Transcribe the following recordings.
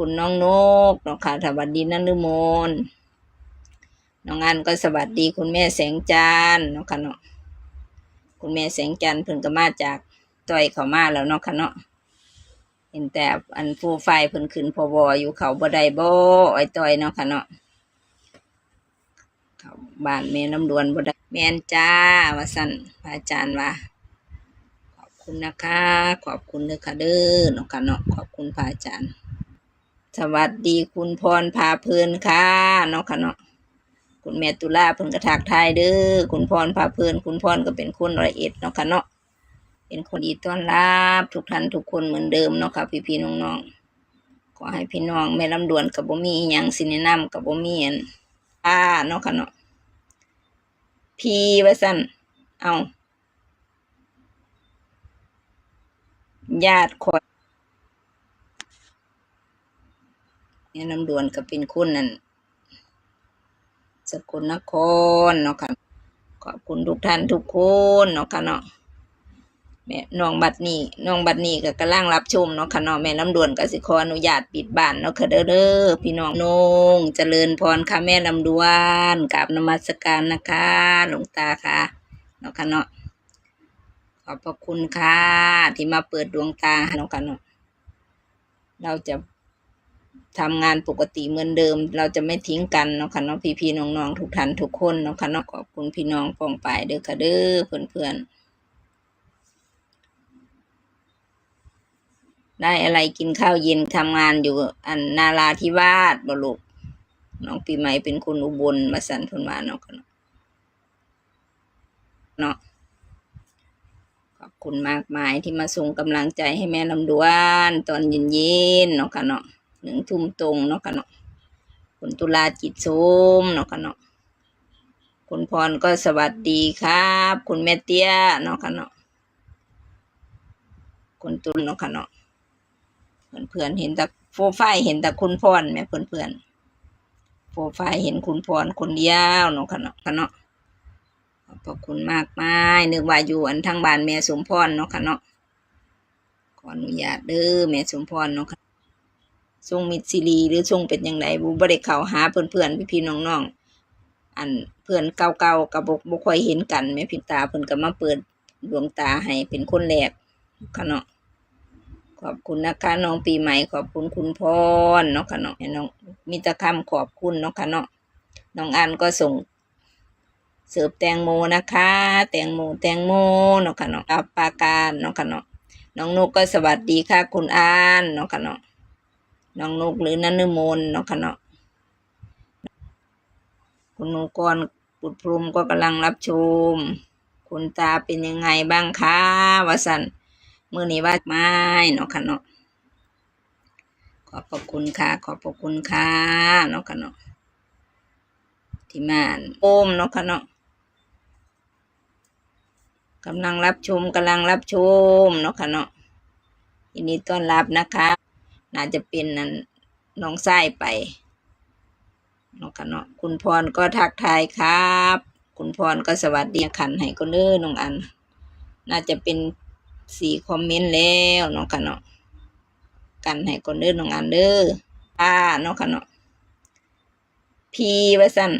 คุณน้องนกเนาะค่ะสวัสดีนันฤมลน้องอันก็สวัสดีคุณแม่แสงจันเนาะค่ะเนาะคุณแม่แสงจันเพิ่นก็มาจากต้อยเขามาแล้วเนาะค่ะเนาะเห็นแต่อันฟูไฟเพิ่นขึ้นพบอยู่เขาบ่ได้บ่อ้อยต้อยเนาะค่ะเนาะเขาบ้านแม่น้ำดวนบ่ได้แม่นจ้าว่าสั่นพระอาจารย์ว่า ขอบคุณนะคะ ขอบคุณเด้อค่ะเด้อเนาะค่ะเนาะขอบคุณพระอาจารย์ สวัสดีคุณพรพาเพลินค่ะเนาะค่ะเนาะคุณแม่ตุลาเพิ่นกระทักทายเด้อคุณพรพาเพลิน คุณพรก็เป็นคนร้อยเอ็ดเนาะค่ะเนาะเป็นคนดีต้อนรับทุกท่านทุกคนเหมือนเดิมเนาะค่ะพี่พี่น้องๆขอให้พี่น้องแม่ลำดวนกับบ่มีอิหยังสิแนะนำกับบ่มีอันอ่าเนาะค่ะเนาะพี่ว่าซั่นเอาญาติคอย แม่น้ำดวนก็เป็นคนนั่นสกุลนครเนาะค่ะขอบคุณทุกท่านทุกคนเนาะค่ะเนาะแม่น้องบัดนี้น้องบัดนี้ก็กำลังรับชมเนาะค่ะเนาะแม่น้ำดวนก็สิขออนุญาตปิดบ้านเนาะค่ะเด้อเด้อพี่น้องนงเจริญพรค่ะแม่ลำดวนกราบนมัสการนะคะหลวงตาค่ะเนาะค่ะเนาะขอบพระคุณค่ะที่มาเปิดดวงตาเนาะค่ะเนาะเราจะ ทำงานปกติเหมือนเดิม เราจะไม่ทิ้งกันเนาะค่ะเนาะพี่ๆน้องๆทุกท่านทุกคนเนาะค่ะเนาะขอบคุณพี่น้องปองไปเด้อค่ะเด้อเพื่อนๆได้อะไรกินข้าวเย็นทำงานอยู่อันนาราธิวาสบลูกน้องปีใหม่เป็นคนอุบลมาสันพนมาเนาะค่ะเนาะเนาะขอบคุณมากมายที่มาส่งกำลังใจให้แม่ลำดวน ตอนเย็นๆเนาะค่ะเนาะ หนึ่งทุ่มตรงเนาะค่ะเนาะคุณตุลาจิตโสมเนาะค่ะเนาะคุณพรก็สวัสดีครับ คุณแม่เตี้ยเนาะค่ะเนาะคุณตุลเนาะค่ะเนาะเพื่อนเพื่อนเห็นแต่โฟไฟเห็นแต่คุณพรแม่เพื่อนเพื่อนโฟไฟเห็นคุณพรคนเดียวเนาะค่ะเนาะค่ะเนาะขอบคุณมากมายนึกว่าอยู่อันทางบ้านแม่สมพรเนาะค่ะเนาะขออนุญาตเด้อแม่สมพรเนาะค่ะ ทรงมิตรซีรีหรือทรงเป็นยังไงบูบ่ได้เขาหาเพื่อนๆพี่ๆน้องๆอันเพื่อนเก่าๆกับบกบ่ค่อยเห็นกันแม่พิตาเพิ่นก็มาเปิดดวงตาให้เป็นคนแรกค่ะเนาะขอบคุณนะคะน้องปีใหม่ขอบคุณคุณพรเนาะค่ะเนาะน้องมีแตะคำขอบคุณเนาะค่ะเนาะน้องอันก็ส่งเสิร์ฟแตงโมนะคะ แตงโมแตงโมเนาะค่ะเนาะอัปปาการเนาะค่ะเนาะน้องนกก็สวัสดีค่ะคุณอานเนาะค่ะเนาะ น้องนกหรือนันนมนเนาะค่ะเนาะคุณนุกรปุดพรมก็กำลังรับชม คุณตาเป็นยังไงบ้างคะวสันมื่อนี้ว่าไม้เนาะค่ะเนาะขอบพระคุณค่ะ ขอบพระคุณค่ะเนาะค่ะเนาะที่มานโอมเนาะค่ะเนาะกำลังรับชมกำลังรับชมเนาะค่ะเนาะยินดีต้อนรับนะคะ น่าจะเป็นนั่นน้องไส้ไปเนาะค่ะเนาะคุณพรก็ทักทายครับ คุณพรก็สวัสดีขันให้ก็เด้อน้องอัน น่าจะเป็นสี่คอมเมนต์แล้วเนาะค่ะเนาะกันให้ก็เด้อน้องอันเด้ออ่าเนาะค่ะเนาะพีว่าสั่น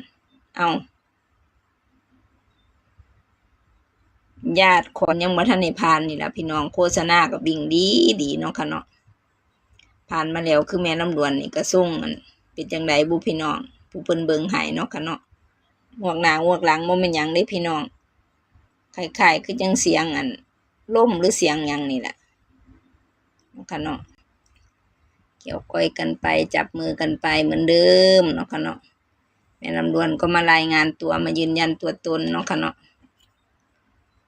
เอาญาติคนยังบ่ทันได้ผ่านนี่แหละพี่น้องโฆษณากับบิ่งดีดีเนาะค่ะเนาะ ผ่านมาแล้วคือแม่น้ำดวนนี่ก็ส่งอันเป็นจังไดบุพี่น้อง ผู้เพิ่นเบิงให้เนาะค่ะเนาะงวกหน้างวกหลังบ่แม่นหยังเด้พี่น้องคล้ายๆคือจังเสียงอันล่มหรือเสียงยังนี่แหละเนาะค่ะเนาะเกี่ยวก้อยกันไปจับมือกันไปเหมือนเดิมเนาะค่ะเนาะแม่ลำดวนก็มารายงานตัวมายืนยันตัวตนเนาะค่ะเนาะ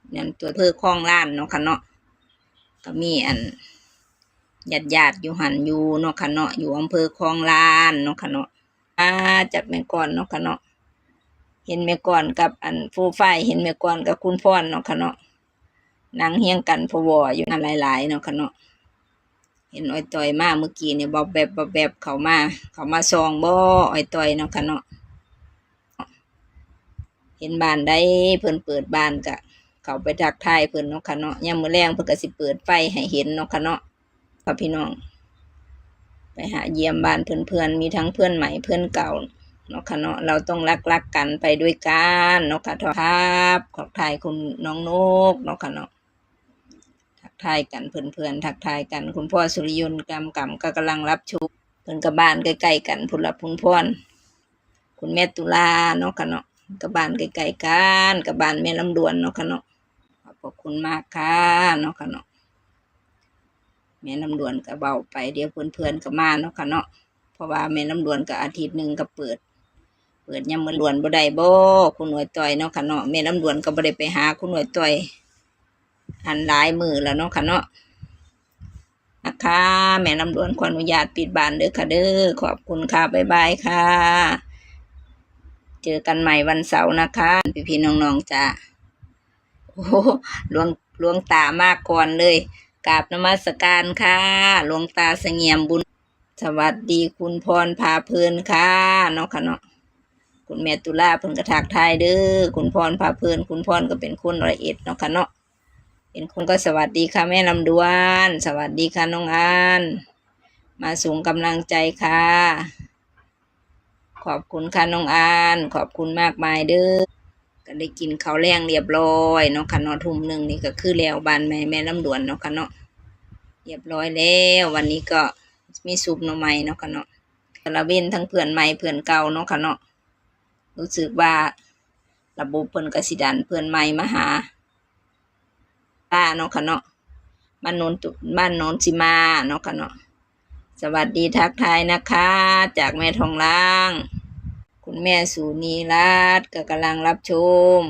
ยืนยันตัวเพื่อคล้องล้านเนาะค่ะเนาะก็มีอัน ญาติญาติอยู่หันอยู่นาะค่ะเนาะอยู่อำเภอคลองลานนาะค่ะเนาะมาจากแม่ก่อนนาะค่ะเนาะเห็นแม่ก่อนกับอันฟูฝ้ายเห็นแม่ก่อนกับคุณพ่อนนาะค่ะเนาะนั่งเฮียงกันพวออยู่นั่นหลายๆนาะค่ะเนาะเห็นอ้อยต่อยมาเมื่อกี้เนี่ยบอบแบบบอบแบบเขามา เขามาซองบ่อ้อยต่อยนาะค่ะเนาะเห็นบ้านได้เพิ่นเปิดบ้านกะเขาไปทักทายเพิ่นนาะค่ะเนาะยามมื้อแลงเพิ่นก็สิเปิดไฟให้เห็นนาะค่ะเนาะ ค่ะพี่น้อง ไปหาเยี่ยมบ้านเพื่อนๆมีทั้งเพื่อนใหม่เพื่อนเก่าเนาะค่ะเนาะเราต้องรักรักๆกันไปด้วยกันเนาะค่ะครับขอบทายคุณน้องนกเนาะค่ะเนาะทักทายกันเพื่อนๆทักทายกัน คุณพ่อสุริยนต์กำกำก็กำลังรับชมเพิ่นกับบ้านใกล้ๆกันพุ่นละพุ่นพรคุณแม่ตุลาเนาะค่ะเนาะกับบ้านใกล้ๆกันกับบ้านแม่ลำดวนเนาะค่ะเนาะขอบคุณมากค่ะเนาะค่ะเนาะ แม่ลำดวนก็เบาไปเดี๋ยวเพื่อนๆก็มาเนาะค่ะเนาะเพราะว่าแม่ลำดวนก็อาทิตย์หนึ่งก็เปิด เปิดยามมือลวนบ่ได้บ่คุณหน่วยต่อยเนาะค่ะเนาะแม่ลำดวนก็บ่ได้ไปหาคุณหน่วยต่อยอันหลายมือแล้วเนาะค่ะเนาะนะคะแม่ลำดวนขออนุญาตปิดบานเด้อค่ะเด้อขอบคุณค่ะบ๊ายบายค่ะ เจอกันใหม่วันเสาร์นะคะพี่ๆน้องๆจ้าโอ้โหหลวงหลวงตามากก่อนเลย กราบนมัสการค่ะ หลวงตาเสงี่ยมบุญ สวัสดีคุณพรพาเพลินค่ะเนาะค่ะเนาะคุณแม่ตุลาเพิ่นกระถากทายเด้อคุณพรพาเพลิน คุณพรก็เป็นคนละเอ็ดเนาะค่ะเนาะเป็นคนก็สวัสดีค่ะแม่ลำดวน สวัสดีค่ะน้องอาน มาส่งกำลังใจค่ะ ขอบคุณค่ะน้องอาน ขอบคุณมากมายเด้อ ก็ได้กินข้าวแรงเรียบร้อยเนาะค่ะเนาะทุ่มหนึ่งนี่ก็คือแล้วบานแม่แม่ลำดวนเนาะค่ะเนาะเรียบร้อยแล้ววันนี้ก็มีซุปหน่อไม้เนาะค่ะเนาะแต่ละเว้นทั้งเพื่อนใหม่เพื่อนเก่าเนาะค่ะเนาะรู้สึกว่าระบบเพิ่อนกสิดันเพื่อนใหม่มาหาป้าเนาะค่ะเนาะบ้านโนนตุบ้านโนนสิมาเนาะค่ะเนาะสวัสดีทักทายนะคะ จากแม่ทองล่าง คุณแม่สุนีรัตน์ก็กำลังรับชม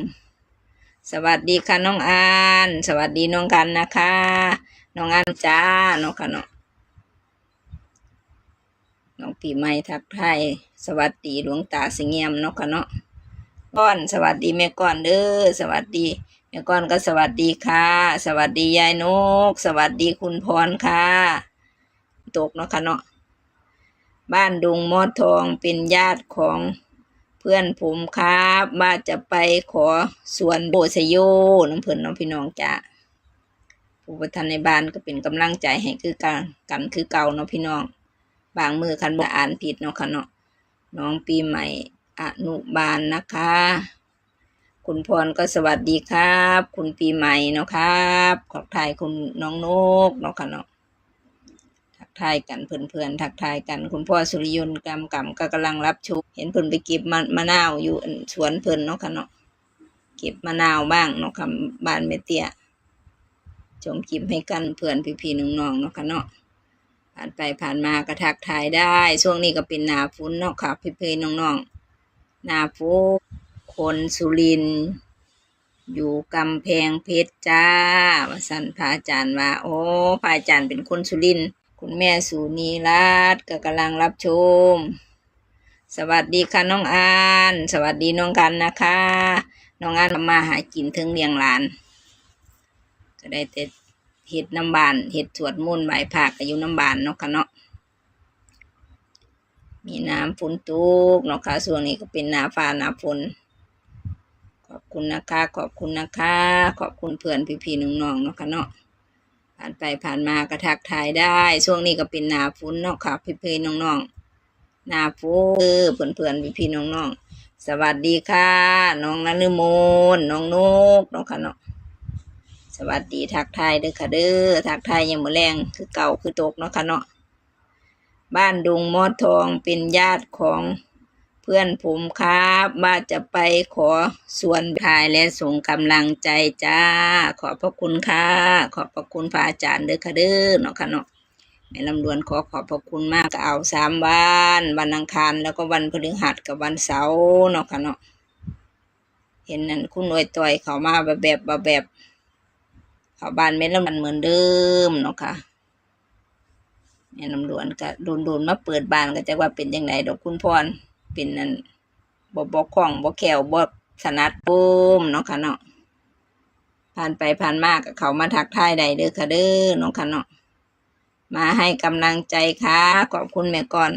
สวัสดีค่ะน้องอาน สวัสดีน้องกันนะคะ น้องอานจ้าเนาะค่ะเนาะน้องปีใหม่ทักทายสวัสดีหลวงตาสิงเงียมเนาะค่ะเนาะก้อน สวัสดีแม่ก้อนเด้อสวัสดีแม่ก้อนก็สวัสดีค่ะ สวัสดียายนก สวัสดีคุณพรค่ะ ตกเนาะค่ะเนาะบ้านดุงมอดทองเป็นญาติของ เพื่อนผมครับว่าจะไปขอสวนโบสโยน้ำเพิ่นน้องพี่น้องจ้ะผู้ประธานในบ้านก็เป็นกำลังใจให้คือกันกันคือเก่าเนาะพี่น้อง บางมือคันบ่อ่านผิดเนาะค่ะเนาะน้องปีใหม่อนุบาลนะคะ คุณพรก็สวัสดีครับ คุณปีใหม่เนาะครับ ขอบทายคุณน้องนกเนาะค่ะเนาะ ทายกันเพื่อนๆทักทายกัน คุณพ่อสุริยนต์กำกำก็กำลังรับชมเห็นเพิ่นไปเก็บมะมะนาวอยู่สวนเพิ่นเนาะค่ะเนาะเก็บมะนาวบ้างเนาะค่ะบ้านแม่เตียชมคลิปให้กันเพื่อนพี่ๆน้องๆเนาะค่ะเนาะผ่านไปผ่านมาก็ทักทายได้ ช่วงนี้ก็เป็นหนาฝนเนาะค่ะพี่ๆน้องๆหนาฝนคนสุรินอยู่กำแพงเพชรจ้าว่าสันพระอาจารย์ว่า โอ้พระอาจารย์เป็นคนสุรินทร์ คุณแม่สุนีรัตก็กำลังรับชม สวัสดีค่ะน้องอาน สวัสดีน้องกันนะคะ น้องอานมาหากินถึงเลี้ยงหลาน ก็ได้แต่เห็ดน้ำบานเห็ดสวดมนต์ไหวผากก็อยู่น้ำบานเนาะค่ะเนาะมีน้ำฝนตกเนาะค่ะช่วงนี้ก็เป็นนาฟ้านาฝนขอบคุณนะคะ ขอบคุณนะคะ ขอบคุณเพื่อนพี่ๆน้องๆเนาะค่ะเนาะ ผ่านไปผ่านมาก็ทักทายได้ ช่วงนี้ก็เป็นหนาฝนเนาะค่ะพี่ๆน้องๆหนาฝนเออเพื่อนๆพี่ๆน้องๆสวัสดีค่ะ น้องนฤมลน้องนกเนาะค่ะเนาะสวัสดีทักทายเด้อค่ะเด้อทักทายยังมือแรงคือเก่าคือตกเนาะค่ะเนาะบ้านดุงมอดทองเป็นญาติของ พื่อนผมครับว่าจะไปขอส่วนทายและส่งกำลังใจจ้า ขอบพระคุณค่ะ ขอบพระคุณพระอาจารย์เด้อค่ะเด้อเนาะค่ะเนาะแม่ลำดวนขอขอบพระคุณมากก็เอาสามวันวันอังคารแล้วก็วันพฤหัสกับวันเสาร์เนาะค่ะเนาะเห็นนั่นคุณหน่วยต่อยเขามาแบบแบบแบบเขาบ้านแม่ลำดวนเหมือนเดิมเนาะค่ะแม่ลำดวนก็โดนโดนมาเปิดบ้านก็จะว่าเป็นยังไงดอกคุณพร เป็นนั่นบ่บ่คล่องบ่แขวบ่ถนัดปุ้มเนาะค่ะเนาะผ่านไปผ่านมากเขามาทักทายใดเด้อค่ะเด้อน้องค่ะเนาะมาให้กำลังใจค่ะขอบคุณแม่ก่อน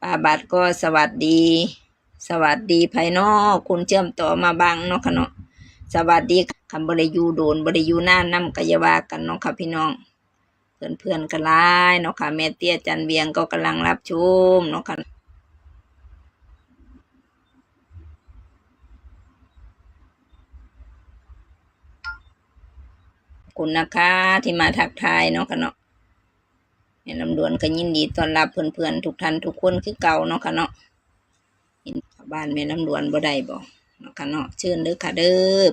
ป้าบัตรก็สวัสดี สวัสดีภายนอกคุณเชื่อมต่อมาบังเนาะค่ะเนาะสวัสดีคำบริยูโดนบริยูหน้านำกายวากันเนาะค่ะพี่น้องเพื่อนเพื่อนๆก็หลายเนาะค่ะแม่เตี้ยจันเวียงก็กำลังรับชมเนาะค่ะ ขอบ คุณนะคะที่มาทักทายเนาะค่ะเนาะแม่ลำดวนก็ยินดีต้อนรับเพื่อนๆทุกท่านทุกคนคือเก่าเนาะค่ะเนาะบ้านแม่ลำดวนบ่ได้บ่เนาะค่ะเนาะเชิญเด้อค่ะเด้อ